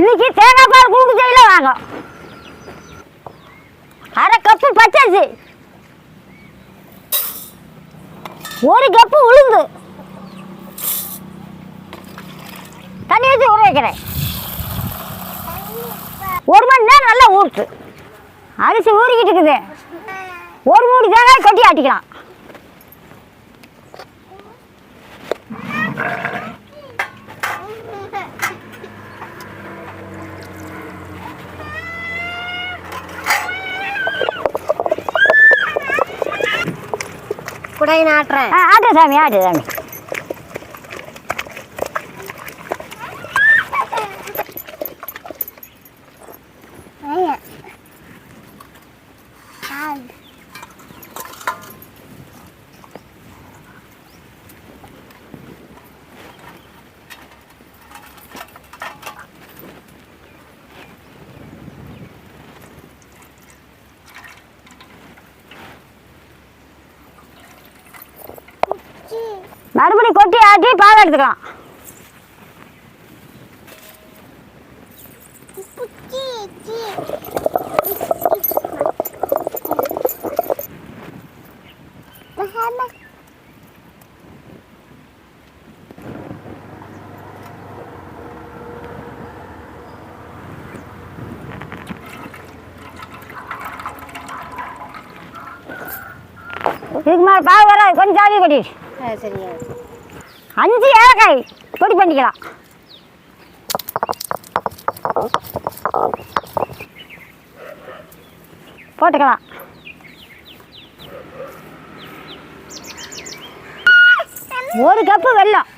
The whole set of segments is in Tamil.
இன்னைக்கு தேங்காய் பால் குழுக்கு செய்யல வாங்க. அரை கப்பு பச்சரிசி. ஒரு கப்பு உளுந்து. தண்ணி வச்சு ஊற வைக்கிறேன். ஒரு மணி நேரம் நல்லா ஊற்று அரிசி ஊறிக்கிட்டு இருக்குது. ஒரு மூடி தேங்காய் கொட்டி ஆட்டிக்கலாம். குடை நாட்டுறேன் ஆ ஆட்டு சாமி ஆட்டு சாமி மறுபடியும் கொட்டி ஆட்டி பால் எடுத்துக்கலாம். இதுக்கு மேலே பால் வராது கொஞ்சம் ஜாலியாக கொட்டி சரியா அஞ்சு ஏலக்காய் பொடி பண்ணிக்கலாம். போட்டுக்கலாம். ஒரு கப்பு வெள்ளம்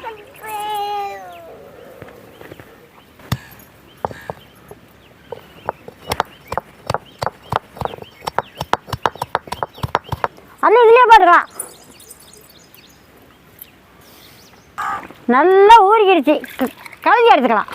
அண்ணன் இதுலேயே போட்டுக்கலாம். நல்லா ஊறிக்கிடுச்சு. க- களைஞ்சி எடுத்துக்கலாம்.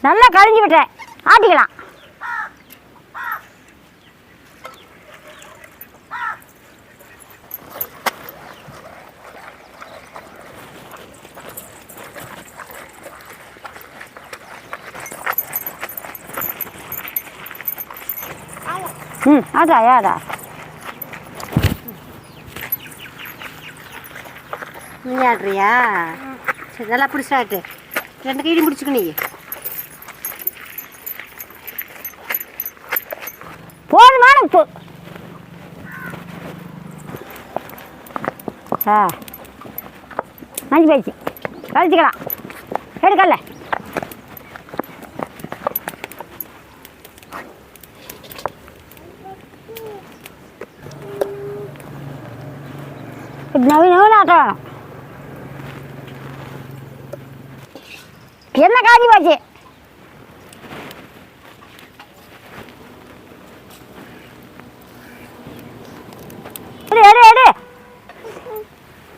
நல்லா களைஞ்சி விட்டேன். ஆட்டிக்கலாம். ம் அதா யாரா நீ ஆடுறியா? சரி நல்லா பிடிச்சாட்டு ரெண்டு கையிலும் பிடிச்சிக்க நீ. போதுமான போ. ஆ. மஞ்சள் போயிடுச்சு. கழிச்சிக்கலாம் எடுக்கல નવી હોય ના ત્રણ ફેર ના કાજી બાજે અરે અરે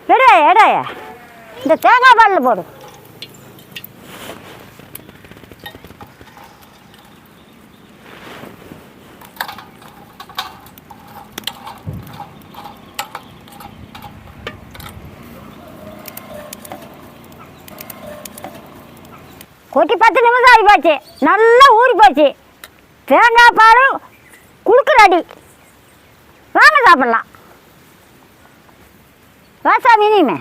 અરે અરે અરે ત્યાં કાં પાડલે પડું கொட்டி பத்து நிமிஷம் ஆகி போச்சு. நல்லா ஊறி போச்சு. தேங்காய் பால் குளுக்கு ரெடி வாங்க சாப்பிட்லாம். வாசாமி இனிமே.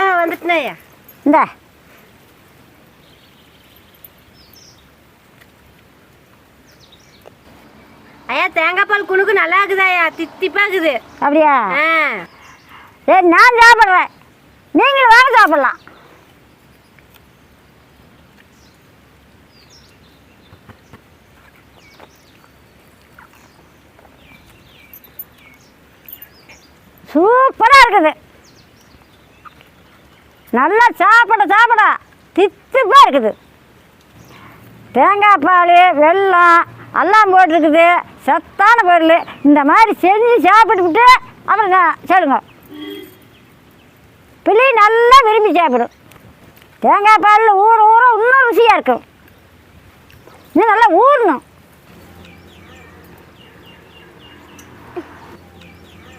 ஆ வந்துட்டுனேயா இந்த. ஐயா தேங்காய் பால் குணுக்கு நல்லா இருக்குதாயா தித்திப்பா இருக்குது. அப்படியா? ஆ. சரி நான் சாப்பிட்றேன் நீங்களும் வாங்க சாப்பிட்லாம். சூப்பராக இருக்குது. நல்லா சாப்பிட சாப்பிட தித்திப்பாக இருக்குது. தேங்காய் பால் வெல்லம் எல்லாம் போட்டிருக்குது. சத்தான பொருள். இந்த மாதிரி செஞ்சு சாப்பிட்டுவிட்டு அப்புறம் சொல்லுங்க. பிள்ளை நல்லா விரும்பி சாப்பிடும். தேங்காய் பாலில் ஊற ஊற இன்னும் ருசியாக இருக்கும். இன்னும் நல்லா ஊறணும்.